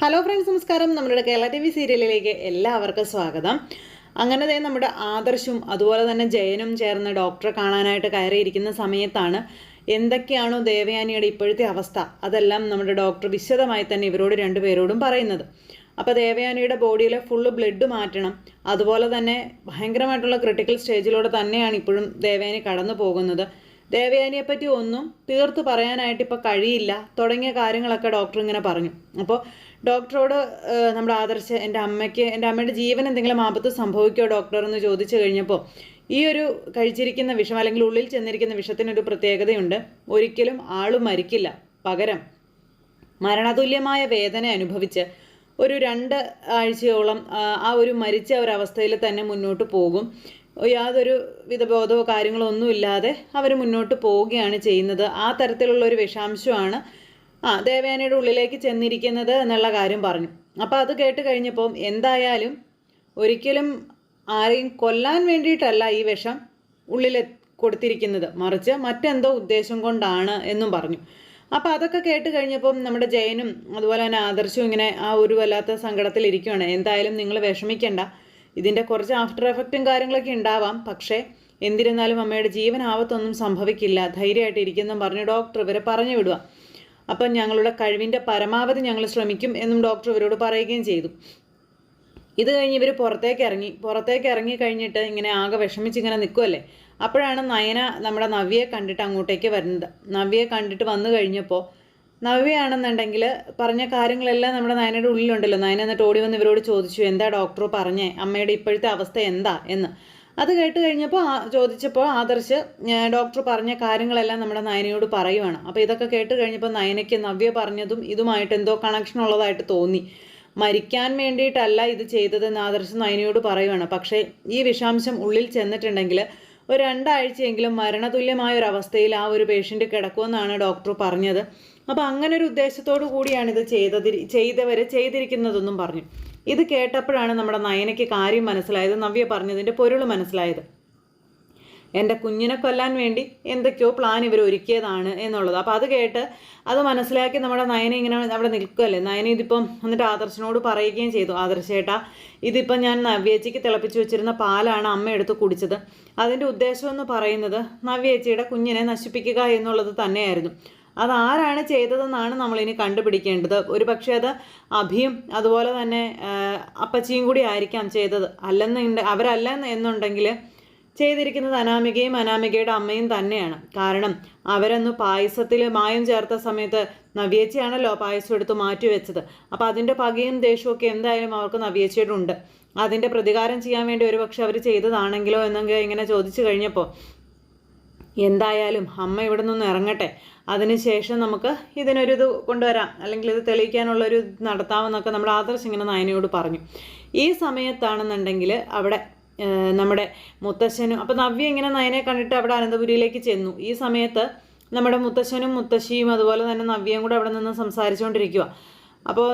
Hello friends നമസ്കാരം. നമ്മുടെ Kerala T V സീരിയലിലേക്ക് എല്ലാവർക്കും സ്വാഗതം. അങ്ങനെ ദേ നമ്മുടെ ആദർശും അതുപോലെ തന്നെ ജയനും ചേർന്ന് ഡോക്ടറെ കാണാനായിട്ട് കയറിയിരിക്കുന്ന സമയത്താണ് എന്തൊക്കെയാണോ ദേവയാനിയുടെ ഇപ്പോഴത്തെ അവസ്ഥ. അതെല്ലാം നമ്മുടെ ഡോക്ടർ വിശദമായി തന്നെ ഇവരോട് രണ്ടുപേരോടും പറയുന്നത്. അപ്പോൾ ദേവയാനിയുടെ ബോഡിയിലെ ഫുള്ള് ബ്ലഡ് മാറ്റണം. അതുപോലെ തന്നെ ഭയങ്കരമായിട്ടുള്ള ക്രിട്ടിക്കൽ സ്റ്റേജിലൂടെ തന്നെയാണ് ഇപ്പോഴും ദേവയാനി കടന്നു പോകുന്നത്. ദേവയാനിയെ പറ്റി ഒന്നും തീർത്ത് പറയാനായിട്ട് ഇപ്പോൾ കഴിയില്ല. തുടങ്ങിയ കാര്യങ്ങളൊക്കെ ഡോക്ടർ ഇങ്ങനെ പറഞ്ഞു. അപ്പോൾ ഡോക്ടറോട് നമ്മൾ ആദർശ് എന്റെ അമ്മയ്ക്ക് എന്റെ അമ്മയുടെ ജീവൻ എന്തെങ്കിലും ആപത്ത് സംഭവിക്കുമോ ഡോക്ടർ എന്ന് ചോദിച്ചു കഴിഞ്ഞപ്പോൾ ഈ ഒരു കഴിച്ചിരിക്കുന്ന വിഷം അല്ലെങ്കിൽ ഉള്ളിൽ ചെന്നിരിക്കുന്ന വിഷത്തിനൊരു പ്രത്യേകതയുണ്ട്. ഒരിക്കലും ആൾ മരിക്കില്ല. പകരം മരണതുല്യമായ വേദന അനുഭവിച്ച് ഒരു രണ്ട് ആഴ്ചയോളം ആ ഒരു മരിച്ച ഒരവസ്ഥയിൽ തന്നെ മുന്നോട്ട് പോകും. യാതൊരു വിധബോധമോ കാര്യങ്ങളോ ഒന്നുമില്ലാതെ അവർ മുന്നോട്ട് പോവുകയാണ് ചെയ്യുന്നത്. ആ തരത്തിലുള്ള ഒരു വിഷാംശമാണ് ആ ദേവേനയുടെ ഉള്ളിലേക്ക് ചെന്നിരിക്കുന്നത് എന്നുള്ള കാര്യം പറഞ്ഞു. അപ്പോൾ അത് കേട്ട് കഴിഞ്ഞപ്പം എന്തായാലും ഒരിക്കലും ആരെയും കൊല്ലാൻ വേണ്ടിയിട്ടല്ല ഈ വിഷം ഉള്ളിൽ കൊടുത്തിരിക്കുന്നത്. മറിച്ച് മറ്റെന്തോ ഉദ്ദേശം കൊണ്ടാണ് എന്നും പറഞ്ഞു. അപ്പോൾ അതൊക്കെ കേട്ട് കഴിഞ്ഞപ്പം നമ്മുടെ ജയനും അതുപോലെ തന്നെ ആദർശവും ഇങ്ങനെ ആ ഒരു വല്ലാത്ത സങ്കടത്തിൽ ഇരിക്കുകയാണ് എന്തായാലും നിങ്ങൾ വിഷമിക്കേണ്ട. ഇതിന്റെ കുറച്ച് ആഫ്റ്റർ എഫക്റ്റും കാര്യങ്ങളൊക്കെ ഉണ്ടാവാം. പക്ഷേ എന്തിരുന്നാലും അമ്മയുടെ ജീവൻ ആവത്തൊന്നും സംഭവിക്കില്ല. ധൈര്യമായിട്ട് ഇരിക്കുന്നു പറഞ്ഞ് ഡോക്ടർ ഇവരെ പറഞ്ഞു വിടുക. അപ്പം ഞങ്ങളുടെ കഴിവിന്റെ പരമാവധി ഞങ്ങൾ ശ്രമിക്കും എന്നും ഡോക്ടർ ഇവരോട് പറയുകയും ചെയ്തു. ഇത് കഴിഞ്ഞ് ഇവർ പുറത്തേക്ക് ഇറങ്ങി. പുറത്തേക്ക് ഇറങ്ങി കഴിഞ്ഞിട്ട് ഇങ്ങനെ ആകെ വിഷമിച്ച് ഇങ്ങനെ നിൽക്കുമല്ലേ അപ്പോഴാണ് നയന നമ്മുടെ നവ്യയെ കണ്ടിട്ട് അങ്ങോട്ടേക്ക് വരുന്നത്. നവ്യയെ കണ്ടിട്ട് വന്നു കഴിഞ്ഞപ്പോൾ നവ്യയാണെന്നുണ്ടെങ്കിൽ പറഞ്ഞ കാര്യങ്ങളെല്ലാം നമ്മുടെ നയനയുടെ ഉള്ളിലുണ്ടല്ലോ. നയന എന്നിട്ട് ഓടി വന്ന് ഇവരോട് ചോദിച്ചു എന്താ ഡോക്ടർ പറഞ്ഞേ? അമ്മയുടെ ഇപ്പോഴത്തെ അവസ്ഥ എന്താ? എന്ന്. അത് കേട്ട് കഴിഞ്ഞപ്പോൾ ചോദിച്ചപ്പോൾ ആദർശ് ഡോക്ടർ പറഞ്ഞ കാര്യങ്ങളെല്ലാം നമ്മുടെ നയനയോട് പറയുവാണ്. അപ്പോൾ ഇതൊക്കെ കേട്ട് കഴിഞ്ഞപ്പോൾ നയനയ്ക്ക് നവ്യ പറഞ്ഞതും ഇതുമായിട്ട് എന്തോ കണക്ഷൻ ഉള്ളതായിട്ട് തോന്നി. മരിക്കാൻ വേണ്ടിയിട്ടല്ല ഇത് ചെയ്തതെന്ന് ആദർശ് നയനയോട് പറയുവാണ്. പക്ഷേ ഈ വിഷാംശം ഉള്ളിൽ ചെന്നിട്ടുണ്ടെങ്കിൽ ഒരു രണ്ടാഴ്ചയെങ്കിലും മരണതുല്യമായ ഒരു അവസ്ഥയിൽ ആ ഒരു പേഷ്യന്റ് കിടക്കുമെന്നാണ് ഡോക്ടർ പറഞ്ഞത്. അപ്പോൾ അങ്ങനെ ഒരു ഉദ്ദേശത്തോടു കൂടിയാണ് ഇത് ചെയ്തതി ചെയ്തവർ ചെയ്തിരിക്കുന്നതെന്നും പറഞ്ഞു. ഇത് കേട്ടപ്പോഴാണ് നമ്മുടെ നയനയ്ക്ക് കാര്യം മനസ്സിലായത് നവ്യ പറഞ്ഞതിന്റെ പൊരുൾ മനസ്സിലായത്. എന്റെ കുഞ്ഞിനെ കൊല്ലാൻ വേണ്ടി എന്തൊക്കെയോ പ്ലാൻ ഇവർ ഒരുക്കിയതാണ് എന്നുള്ളത്. അപ്പോൾ അത് കേട്ട് അത് മനസ്സിലാക്കി നമ്മുടെ നയന ഇങ്ങനെ അവിടെ നിൽക്കുമല്ലേ നയന ഇതിപ്പം എന്നിട്ട് ആദർശനോട് പറയുകയും ചെയ്തു. ആദർശേട്ടാ ഇതിപ്പം ഞാൻ നവ്യേച്ചിക്ക് തിളപ്പിച്ച് വെച്ചിരുന്ന പാലാണ് അമ്മ എടുത്ത് കുടിച്ചത്. അതിന്റെ ഉദ്ദേശം എന്ന് പറയുന്നത് നവ്യേച്ചിയുടെ കുഞ്ഞിനെ നശിപ്പിക്കുക എന്നുള്ളത് തന്നെയായിരുന്നു. അതാരാണ് ചെയ്തതെന്നാണ് നമ്മളിനി കണ്ടുപിടിക്കേണ്ടത്. ഒരു പക്ഷേ അത് അഭിയും അതുപോലെ തന്നെ അപ്പച്ചിയും കൂടി ആയിരിക്കാം ചെയ്തത്. അല്ലെന്നുണ്ട് അവരല്ല എന്നുണ്ടെങ്കിൽ ചെയ്തിരിക്കുന്നത് അനാമികയും അനാമികയുടെ അമ്മയും തന്നെയാണ്. കാരണം അവരന്ന് പായസത്തിൽ മായം ചേർത്ത സമയത്ത് നവ്യേച്ചയാണല്ലോ പായസം എടുത്ത് മാറ്റി വെച്ചത്. അപ്പോൾ അതിന്റെ പകയും ദേഷ്യമൊക്കെ എന്തായാലും അവർക്ക് നവ്യേച്ചയുടെ ഉണ്ട് അതിന്റെ പ്രതികാരം ചെയ്യാൻ വേണ്ടി ഒരുപക്ഷെ അവർ ചെയ്തതാണെങ്കിലോ എന്നൊക്കെ ഇങ്ങനെ ചോദിച്ചു കഴിഞ്ഞപ്പോൾ എന്തായാലും അമ്മ ഇവിടെ നിന്ന് ഇറങ്ങട്ടെ. അതിനുശേഷം നമുക്ക് ഇതിനൊരു ഇത് കൊണ്ടുവരാം. അല്ലെങ്കിൽ ഇത് തെളിയിക്കാനുള്ളൊരു നടത്താമെന്നൊക്കെ നമ്മൾ ആദർശ് ഇങ്ങനെ നയനയോട് പറഞ്ഞു. ഈ സമയത്താണെന്നുണ്ടെങ്കിൽ അവിടെ നമ്മുടെ മുത്തശ്ശനും അപ്പോൾ നവ്യ ഇങ്ങനെ നയനെ കണ്ടിട്ട് അവിടെ അനന്തപുരിയിലേക്ക് ചെന്നു. ഈ സമയത്ത് നമ്മുടെ മുത്തശ്ശനും മുത്തശ്ശിയും അതുപോലെ തന്നെ നവ്യയും കൂടെ അവിടെ നിന്ന് സംസാരിച്ചുകൊണ്ടിരിക്കുക അപ്പോൾ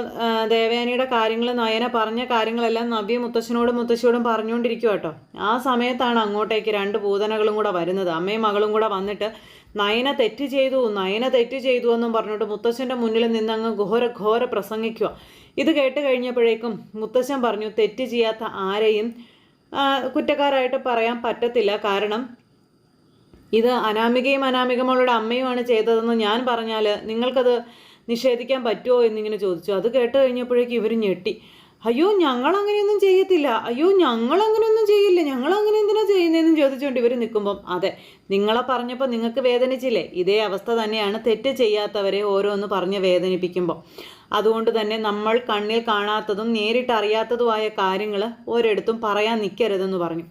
ദേവയാനിയുടെ കാര്യങ്ങൾ നയന പറഞ്ഞ കാര്യങ്ങളെല്ലാം നവ്യ മുത്തശ്ശനോടും മുത്തശ്ശിയോടും പറഞ്ഞുകൊണ്ടിരിക്കുക കേട്ടോ ആ സമയത്താണ് അങ്ങോട്ടേക്ക് രണ്ട് പൂതനകളും കൂടെ വരുന്നത്. അമ്മയും മകളും കൂടെ വന്നിട്ട് നയന തെറ്റ് ചെയ്തു നയന തെറ്റ് ചെയ്തു എന്നും പറഞ്ഞിട്ട് മുത്തശ്ശന്റെ മുന്നിൽ നിന്നങ്ങ് ഘോര ഘോര പ്രസംഗിക്കുക ഇത് കേട്ട് കഴിഞ്ഞപ്പോഴേക്കും മുത്തശ്ശൻ പറഞ്ഞു തെറ്റ് ചെയ്യാത്ത ആരെയും കുറ്റക്കാരായിട്ട് പറയാൻ പറ്റത്തില്ല. കാരണം ഇത് അനാമികയും അനാമികമോളുടെ അമ്മയുമാണ് ചെയ്തതെന്ന് ഞാൻ പറഞ്ഞാൽ നിങ്ങൾക്കത് നിഷേധിക്കാൻ പറ്റുമോ എന്നിങ്ങനെ ചോദിച്ചു. അത് കേട്ട് കഴിഞ്ഞപ്പോഴേക്കും ഇവർ ഞെട്ടി. അയ്യോ ഞങ്ങൾ അങ്ങനെയൊന്നും ചെയ്യത്തില്ല. അയ്യോ ഞങ്ങൾ അങ്ങനെയൊന്നും ചെയ്യില്ല. ഞങ്ങൾ അങ്ങനെ എന്തിനാ ചെയ്യുന്നതെന്ന് ചോദിച്ചുകൊണ്ട് ഇവർ നിൽക്കുമ്പം അതെ നിങ്ങളെ പറഞ്ഞപ്പോൾ നിങ്ങൾക്ക് വേദനിച്ചില്ലേ? ഇതേ അവസ്ഥ തന്നെയാണ് തെറ്റ് ചെയ്യാത്തവരെ ഓരോന്ന് പറഞ്ഞ് വേദനിപ്പിക്കുമ്പോൾ അതുകൊണ്ട് തന്നെ നമ്മൾ കണ്ണിൽ കാണാത്തതും നേരിട്ട് അറിയാത്തതുമായ കാര്യങ്ങൾ ഒരിടത്തും പറയാൻ നിൽക്കരുതെന്ന് പറഞ്ഞു.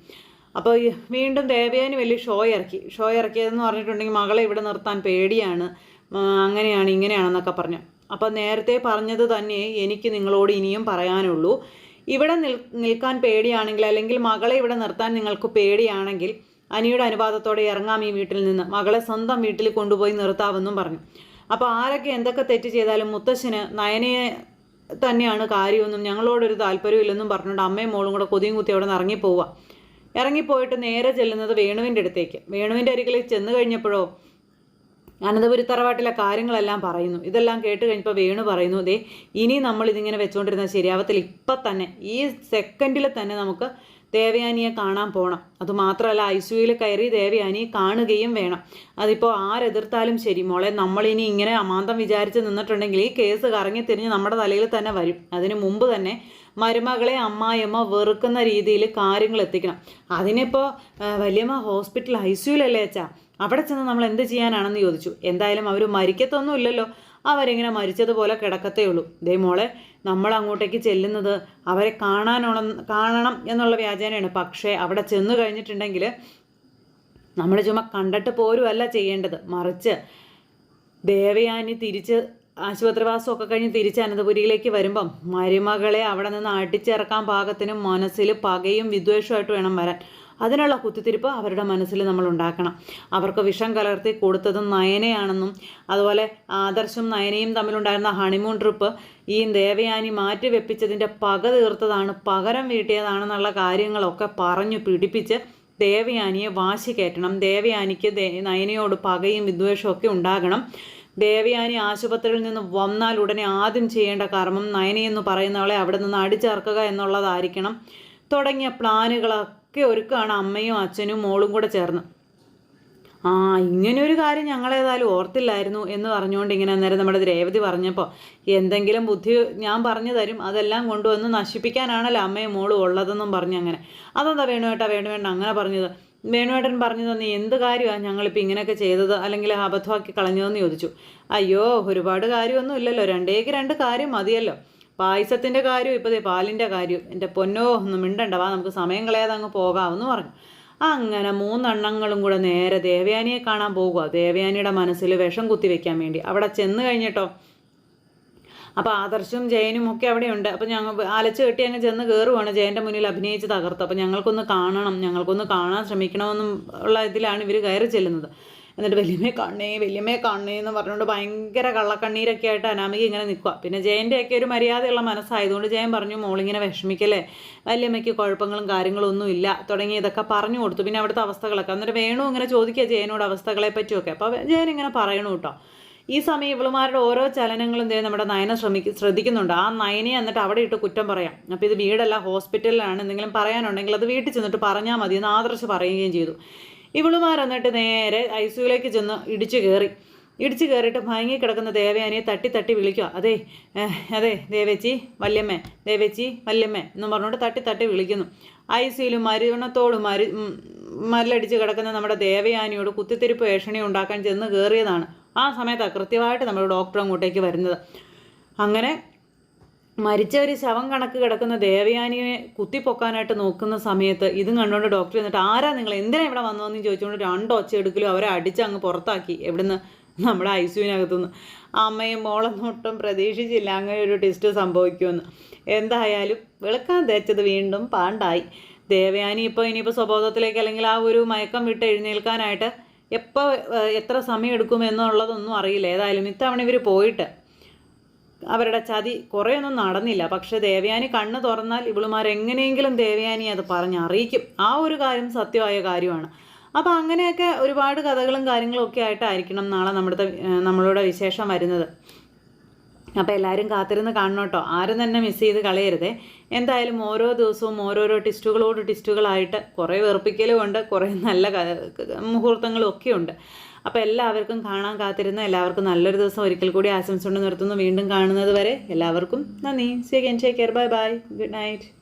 അപ്പോൾ വീണ്ടും ദേവയാനി വലിയ ഷോ ഇറക്കി. ഷോ ഇറക്കിയതെന്ന് പറഞ്ഞിട്ടുണ്ടെങ്കിൽ മകളെ ഇവിടെ നിർത്താൻ പേടിയാണ്. അങ്ങനെയാണ് ഇങ്ങനെയാണെന്നൊക്കെ പറഞ്ഞു. അപ്പോൾ നേരത്തെ പറഞ്ഞത് തന്നെ എനിക്ക് നിങ്ങളോട് ഇനിയും പറയാനുള്ളൂ. ഇവിടെ നിൽ നിൽക്കാൻ പേടിയാണെങ്കിൽ അല്ലെങ്കിൽ മകളെ ഇവിടെ നിർത്താൻ നിങ്ങൾക്ക് പേടിയാണെങ്കിൽ അനിയുടെ അനുവാദത്തോടെ ഇറങ്ങാം ഈ വീട്ടിൽ നിന്ന്. മകളെ സ്വന്തം വീട്ടിൽ കൊണ്ടുപോയി നിർത്താമെന്നും പറഞ്ഞു. അപ്പോൾ ആരൊക്കെ എന്തൊക്കെ തെറ്റ് ചെയ്താലും മുത്തശ്ശന് നയനയെ തന്നെയാണ് കാര്യമൊന്നും ഞങ്ങളോടൊരു താല്പര്യമില്ലെന്നും പറഞ്ഞുകൊണ്ട് അമ്മയും മോളും കൂടെ കൊതിയും കുത്തി അവിടെ നിന്ന് ഇറങ്ങിപ്പോവുക ഇറങ്ങിപ്പോയിട്ട് നേരെ ചെല്ലുന്നത് വേണുവിന്റെ അടുത്തേക്ക്. വേണുവിന്റെ അരികിലേക്ക് ചെന്ന് കഴിഞ്ഞപ്പോഴോ അനന്തപുരി തറവാട്ടിലെ കാര്യങ്ങളെല്ലാം പറയുന്നു. ഇതെല്ലാം കേട്ട് കഴിഞ്ഞപ്പോൾ വേണു പറയുന്നു ദേ ഇനി നമ്മൾ ഇതിങ്ങനെ വെച്ചുകൊണ്ടിരുന്നത് ശരിയാവത്തില്ല. ഇപ്പം തന്നെ ഈ സെക്കൻഡിൽ തന്നെ നമുക്ക് ദേവയാനിയെ കാണാൻ പോകണം അതുമാത്രമല്ല ഐ സിയുയിൽ കയറി ദേവയാനിയെ കാണുകയും വേണം. അതിപ്പോൾ ആരെതിർത്താലും ശരി. മോളെ നമ്മളിനി ഇങ്ങനെ അമാന്തം വിചാരിച്ച് നിന്നിട്ടുണ്ടെങ്കിൽ ഈ കേസ് കറങ്ങി തിരിഞ്ഞ് നമ്മുടെ തലയിൽ തന്നെ വരും. അതിന് മുമ്പ് തന്നെ മരുമകളെ അമ്മായിയമ്മ വെറുക്കുന്ന രീതിയിൽ കാര്യങ്ങൾ എത്തിക്കണം. അതിനിപ്പോൾ വലിയമ്മ ഹോസ്പിറ്റൽ ഐ സിയുലല്ലേ അച്ഛാ? അവിടെ ചെന്ന് നമ്മൾ എന്ത് ചെയ്യാനാണെന്ന് ചോദിച്ചു. എന്തായാലും അവർ മരിക്കത്തൊന്നും ഇല്ലല്ലോ. അവരിങ്ങനെ മരിച്ചതുപോലെ കിടക്കത്തേ ഉള്ളൂ. ദേ മോളെ നമ്മൾ അങ്ങോട്ടേക്ക് ചെല്ലുന്നത് അവരെ കാണാനോണം കാണണം എന്നുള്ള വ്യാജനയാണ്. പക്ഷേ അവിടെ ചെന്നു കഴിഞ്ഞിട്ടുണ്ടെങ്കിൽ നമ്മൾ ചുമ കണ്ടിട്ട് പോരുമല്ല ചെയ്യേണ്ടത്. മറിച്ച് ദേവയാനി തിരിച്ച് ആശുപത്രിവാസമൊക്കെ കഴിഞ്ഞ് തിരിച്ച് അനന്തപുരിയിലേക്ക് വരുമ്പം മരുമകളെ അവിടെ നിന്ന് അടിച്ചിറക്കാൻ പാകത്തിനും മനസ്സിൽ പകയും വിദ്വേഷമായിട്ട് വേണം വരാൻ. അതിനുള്ള കുത്തിത്തിരിപ്പ് അവരുടെ മനസ്സിൽ നമ്മൾ ഉണ്ടാക്കണം. അവർക്ക് വിഷം കലർത്തി കൊടുത്തത് നയനയാണെന്നും അതുപോലെ ആദർശും നയനയും തമ്മിലുണ്ടായിരുന്ന ഹണിമൂൺ ട്രിപ്പ് ഈ ദേവയാനി മാറ്റി വെപ്പിച്ചതിന്റെ പക തീർത്തതാണ് പകരം വീട്ടിയതാണെന്നുള്ള കാര്യങ്ങളൊക്കെ പറഞ്ഞു പിടിപ്പിച്ച് ദേവയാനിയെ വാശി കയറ്റണം. ദേവയാനിക്ക് നയനയോട് പകയും വിദ്വേഷമൊക്കെ ഉണ്ടാകണം. ദേവയാനി ആശുപത്രിയിൽ നിന്ന് വന്നാൽ ഉടനെ ആദ്യം ചെയ്യേണ്ട കർമ്മം നയനി എന്ന് പറയുന്നവളെ അവിടെ നിന്ന് അടിച്ചേർക്കുക എന്നുള്ളതായിരിക്കണം. തുടങ്ങിയ പ്ലാനുകളൊക്കെ ഒരുക്കുകയാണ് അമ്മയും അച്ഛനും മോളും കൂടെ ചേർന്ന്. ആ ഇങ്ങനെയൊരു കാര്യം ഞങ്ങളേതായാലും ഓർത്തില്ലായിരുന്നു എന്ന് പറഞ്ഞുകൊണ്ട് ഇങ്ങനെ അന്നേരം നമ്മുടെ രേവതി പറഞ്ഞപ്പോൾ എന്തെങ്കിലും ബുദ്ധി ഞാൻ പറഞ്ഞു തരും. അതെല്ലാം കൊണ്ടുവന്ന് നശിപ്പിക്കാനാണല്ലോ അമ്മയും മോളും ഉള്ളതെന്നും പറഞ്ഞു അങ്ങനെ. അതെന്താ വേണു ഏട്ടാ വേണു വേണ്ട അങ്ങനെ പറഞ്ഞത്? വേണുവേട്ടൻ പറഞ്ഞു തന്നെ എന്ത് കാര്യമാണ് ഞങ്ങളിപ്പോൾ ഇങ്ങനെയൊക്കെ ചെയ്തത്? അല്ലെങ്കിൽ അബദ്ധമാക്കി കളഞ്ഞതെന്ന് ചോദിച്ചു. അയ്യോ ഒരുപാട് കാര്യമൊന്നും ഇല്ലല്ലോ. രണ്ടേക്ക് രണ്ട് കാര്യം മതിയല്ലോ. പായസത്തിന്റെ കാര്യവും ഇപ്പോൾ പാലിന്റെ കാര്യവും. എന്റെ പൊന്നോ ഒന്നും മിണ്ടണ്ട. വാ നമുക്ക് സമയം കളയാതെ അങ്ങ് പോകാമെന്ന് പറഞ്ഞു. അങ്ങനെ മൂന്നെണ്ണങ്ങളും കൂടെ നേരെ ദേവയാനിയെ കാണാൻ പോകുക ദേവയാനിയുടെ മനസ്സിൽ വിഷം കുത്തിവെക്കാൻ വേണ്ടി. അവിടെ ചെന്ന് കഴിഞ്ഞിട്ടോ? അപ്പോൾ ആദർശും ജയനും ഒക്കെ അവിടെയുണ്ട്. അപ്പോൾ ഞങ്ങൾ അലച്ച് കെട്ടി അങ്ങ് ചെന്ന് കയറുവാണ് ജയന്റെ മുന്നിൽ അഭിനയിച്ച് തകർത്ത്. അപ്പോൾ ഞങ്ങൾക്കൊന്ന് കാണണം. ഞങ്ങൾക്കൊന്ന് കാണാൻ ശ്രമിക്കണമെന്നും ഉള്ള ഇതിലാണ് ഇവർ കയറി ചെല്ലുന്നത്. എന്നിട്ട് വലിയമ്മയെ കണ്ണേ വലിയമ്മയെ കണ്ണേ എന്ന് പറഞ്ഞുകൊണ്ട് ഭയങ്കര കള്ളക്കണ്ണീരൊക്കെ ആയിട്ട് അനാമിക ഇങ്ങനെ നിൽക്കുക പിന്നെ ജയന്റെയൊക്കെ ഒരു മര്യാദയുള്ള മനസ്സായതുകൊണ്ട് ജയൻ പറഞ്ഞു മോളിങ്ങനെ വിഷമിക്കല്ലേ? വലിയമ്മയ്ക്ക് കുഴപ്പങ്ങളും കാര്യങ്ങളും ഒന്നും ഇല്ല. തുടങ്ങി ഇതൊക്കെ പറഞ്ഞു കൊടുത്തു. പിന്നെ അവിടുത്തെ അവസ്ഥകളൊക്കെ. എന്നിട്ട് വേണു ഇങ്ങനെ ചോദിക്കുക ജയനോട് അവസ്ഥകളെ പറ്റിയൊക്കെ അപ്പോൾ ജയൻ ഇങ്ങനെ പറയണു കേട്ടോ. ഈ സമയം ഇവളുമാരുടെ ഓരോ ചലനങ്ങളും ദേ നമ്മുടെ നയന ശ്രമിക്ക ശ്രദ്ധിക്കുന്നുണ്ട്. ആ നയനെ എന്നിട്ട് അവിടെ ഇട്ട് കുറ്റം പറയാം. അപ്പോൾ ഇത് വീടല്ല ഹോസ്പിറ്റലിലാണ് എന്തെങ്കിലും പറയാനുണ്ടെങ്കിൽ അത് വീട്ടിൽ ചെന്നിട്ട് പറഞ്ഞാൽ മതി എന്ന് ആദർശ് പറയുകയും ചെയ്തു. ഇവളുമാർ എന്നിട്ട് നേരെ ഐ സിയുലേക്ക് ചെന്ന് ഇടിച്ചു കയറി. ഇടിച്ചു കയറിയിട്ട് ഭയങ്ങി കിടക്കുന്ന ദേവയാനിയെ തട്ടി തട്ടി വിളിക്കുക. അതെ അതെ ദേവേച്ചി വല്യമ്മേ ദേവേച്ചി വല്യമ്മേ എന്ന് പറഞ്ഞുകൊണ്ട് തട്ടി തട്ടി വിളിക്കുന്നു. ഐ സിയിലും മരുവണത്തോട് മരു മല്ലടിച്ച് കിടക്കുന്ന നമ്മുടെ ദേവയാനിയോട് കുത്തിത്തിരിപ്പ് ഏഷണി ഉണ്ടാക്കാൻ ചെന്ന് കയറിയതാണ്. ആ സമയത്താണ് കൃത്യമായിട്ട് നമ്മൾ ഡോക്ടർ അങ്ങോട്ടേക്ക് വരുന്നത്. അങ്ങനെ മരിച്ച ഒരു ശവം കണക്ക് കിടക്കുന്ന ദേവയാനിയെ കുത്തിപ്പൊക്കാനായിട്ട് നോക്കുന്ന സമയത്ത് ഇതും കണ്ടുകൊണ്ട് ഡോക്ടർ എന്നിട്ട് ആരാ നിങ്ങൾ എന്തിനാ ഇവിടെ വന്നതെന്ന് ചോദിച്ചുകൊണ്ട് രണ്ട് ഒച്ച എടുക്കലും അവരെ അടിച്ച് അങ്ങ് പുറത്താക്കി എവിടുന്ന്? നമ്മുടെ ഐ സിയുവിനകത്തുനിന്ന് അമ്മയും മോളൊന്നും ഒട്ടും പ്രതീക്ഷിച്ചില്ല അങ്ങനെ ഒരു ടെസ്റ്റ് സംഭവിക്കുമെന്ന്. എന്തായാലും വെളുക്കാൻ തേച്ചത് വീണ്ടും പാണ്ടായി. ദേവയാനി ഇപ്പോൾ ഇനിയിപ്പോൾ സ്വബോധത്തിലേക്ക് അല്ലെങ്കിൽ ആ ഒരു മയക്കം വിട്ട് എഴുന്നേൽക്കാനായിട്ട് എപ്പോൾ എത്ര സമയം എടുക്കും എന്നുള്ളതൊന്നും അറിയില്ല. ഏതായാലും ഇത്തവണ ഇവർ പോയിട്ട് അവരുടെ ചതി കുറേയൊന്നും നടന്നില്ല. പക്ഷെ ദേവയാനി കണ്ണ് തുറന്നാൽ ഇവളുമാരെങ്ങനെയെങ്കിലും ദേവയാനി അത് പറഞ്ഞ് അറിയിക്കും. ആ ഒരു കാര്യം സത്യമായ കാര്യമാണ്. അപ്പോൾ അങ്ങനെയൊക്കെ ഒരുപാട് കഥകളും കാര്യങ്ങളും ഒക്കെ ആയിട്ടായിരിക്കണം നാളെ നമ്മുടെ നമ്മളുടെ വിശേഷം വരുന്നത്. അപ്പോൾ എല്ലാവരും കാത്തിരുന്ന് കാണണം കേട്ടോ. ആരും തന്നെ മിസ് ചെയ്ത് കളയരുതേ. എന്തായാലും ഓരോ ദിവസവും ഓരോരോ ടിസ്റ്റുകളോട് ടിസ്റ്റുകളായിട്ട് കുറേ വെറുപ്പിക്കലും ഉണ്ട് കുറേ നല്ല മുഹൂർത്തങ്ങളും ഒക്കെ ഉണ്ട്. അപ്പോൾ എല്ലാവർക്കും കാണാൻ കാത്തിരുന്ന എല്ലാവർക്കും നല്ലൊരു ദിവസം ഒരിക്കൽ കൂടി ആശംസ കൊണ്ട് നിർത്തുന്നു. വീണ്ടും കാണുന്നത് വരെ എല്ലാവർക്കും നന്ദി. See again take care bye bye good night